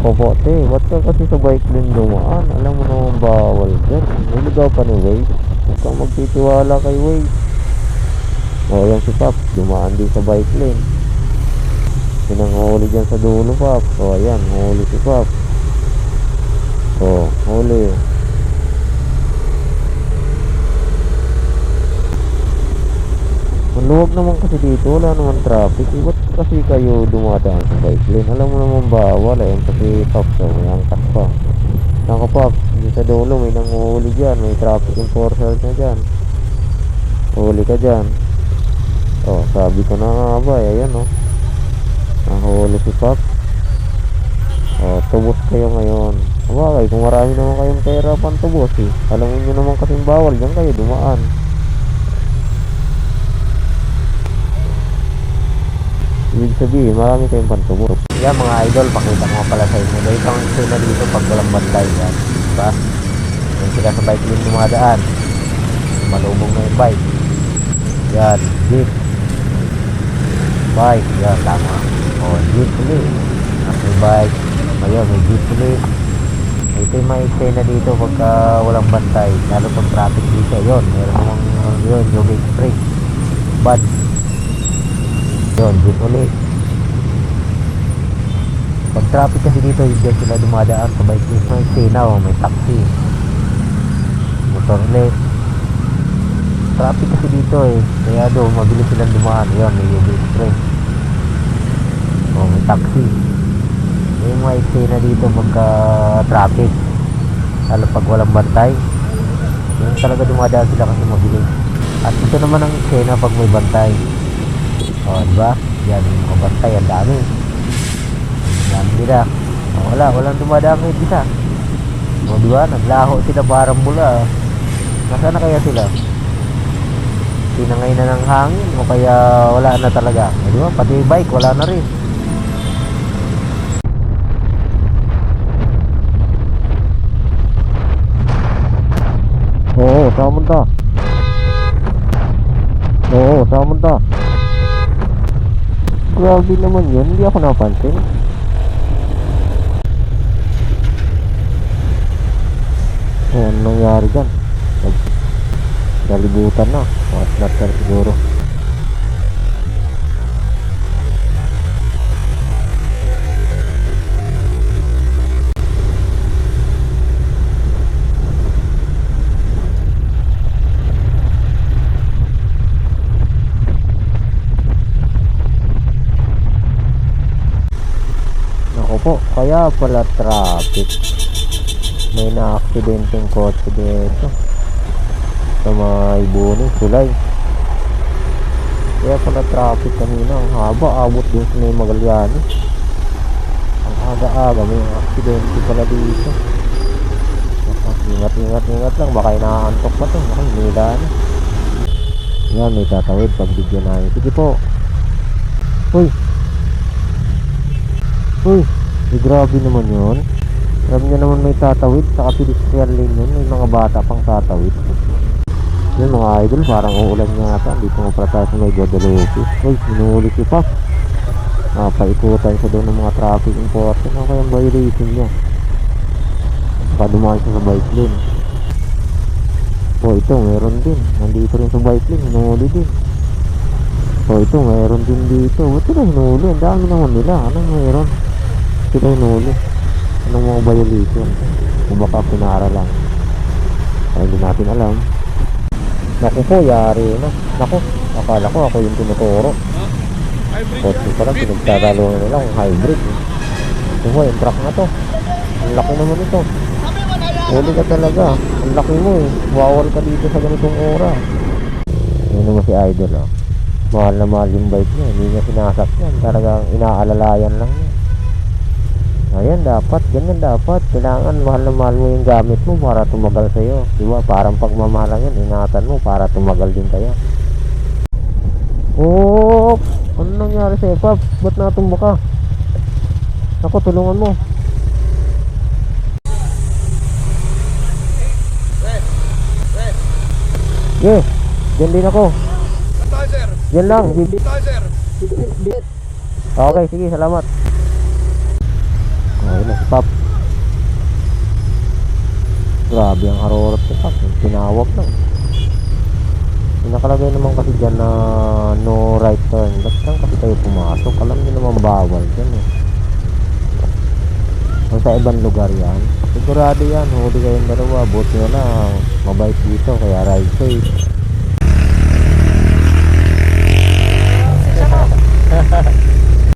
ba't ka kasi sa bike lane dumaan? Alam mo naman bawal dyan. Niligaw pa ni Waze. Huwag kang magtitiwala kay Waze. O, yan si Pop. Dumaan din sa bike lane. Pinanghuli dyan sa dulo, Pop. O, ayan. Huli si Pop. O, huli. Maluwag naman kasi dito, wala naman traffic. Eh, kasi kayo dumadaan sa bike lane? Alam mo naman bawal eh. Kasi Pops, oh, may angkas pa. Nako Pops, sa dulo may nanguhuli dyan. May traffic enforcer na dyan. Huli ka dyan. Oh, sabi ko na nga ba, eh, ayan oh. Nahuli si Pops. Oh, tubos kayo ngayon. Sabagay, kung marami naman kayong pera pang tubos eh. Alam niyo naman kasing bawal dyan kayo dumaan. Ibig sabihin, marami kayong pantubos. Yan mga idol, pakita ko pala sa inyo. May isang eksena dito pag walang bantay yan. Diba? Yan sila sa bike lane dumadaan. Malubong na yung bike. Yan, jeep. Bike, yan, tama. O, jeep ulit. May bike. Ayun, may jeep ulit. Ito yung mga eksena dito pagka walang bantay. Lalo pag traffic dito. Yun, meron namang yun, yung express. Bad. Yun, jeep ulit. Pag traffic kasi dito, hindi sila dumadaan sa bike lane. May eksena o, may taxi. Motor ulit. Traffic kasi dito eh. Kaya do, mabilis silang dumaan. Yun, may UV express. O, may taxi. May mga eksena dito pagka traffic. Lalo pag walang bantay. Yung talaga dumadaan sila kasi mabilis. At ito naman ang eksena pag may bantay. O, di ba? Yan, mga bantay, ang dami. Dami nila. O, wala, walang dumadaan kahit isa. O, di ba? Naglaho sila parang mula. Nasaan na kaya sila? Tinangay na ng hangin o kaya wala na talaga. O, di ba? Pati bike, wala na rin. Oo, saan munta? Oo, saan munta? Grabe naman yun, hindi ako napansin. Ano nangyari dyan? Nalibutan na. Mga snatcher siguro. Ako po, kaya pala traffic. May na-aksidenteng kotse dito. Sa mga ibuni, sulay. Kaya pala traffic kanina. Ang haba, abot din sa may Magallanes. Ang aga-aga, may aksidente pala dito. Ingat, ingat, ingat lang. Baka inaantok pa to. Baka hinila na. Yan, may tatawid pag video namin. Sige po. Uy, Uy, eh, grabe naman yun. Alam niya naman may tatawid, saka pedestrian lane yun. May mga bata pang tatawid. Yun mga idol, parang uulan nga ata. Dito nga pala tayo sa may Guadalupe. Uy, sinuhuli si Pop. Ah, paikutan siya doon ng mga traffic enforcement. Ano kayang violation niya? Baka dumaan siya sa bike lane. Oh, ito, meron din. Nandito rin sa bike lane, hinuhuli din. Oh, ito, meron din dito. Ba't sila hinuli? Ang dami naman nila. Anong meron? Sila hinuli. Anong mga violation? O baka pinara lang. Ay, hindi natin alam. Naku po, yari na. Naku, akala ko ako yung tinuturo. Kotse pa lang, pinagtatalo na nila kung hybrid. Ito yung truck na to. Ang laki naman ito. Huli ka talaga. Ang laki mo eh. Wawal ka dito sa ganitong oras. Yan naman si Idol oh mahal na mahal yung bike niya hindi niya sinasakyan talagang inaalalayan lang niya ayan dapat ganyan dapat. Kailangan mahal na mahal mo yung gamit mo para tumagal sa'yo. Di ba? Parang pagmamahalan yan ingatan mo para tumagal din kayo oh ano nangyari sa'yo Pap? Ba't natumba ka? Ako tulungan mo. Yeah dyan din ako. Yan lang. Okay, sige, salamat ayun na si Pop grabe ang harorat ni Pop tinawag lang may nakalagay naman kasi dyan na no right turn. Ba't lang kasi tayo pumasok? Alam nyo naman bawal dyan eh. Kung sa ibang lugar yan. Sigurado yan. Huli kayong dalawa. Buti na lang. Mabait dito kaya ride safe.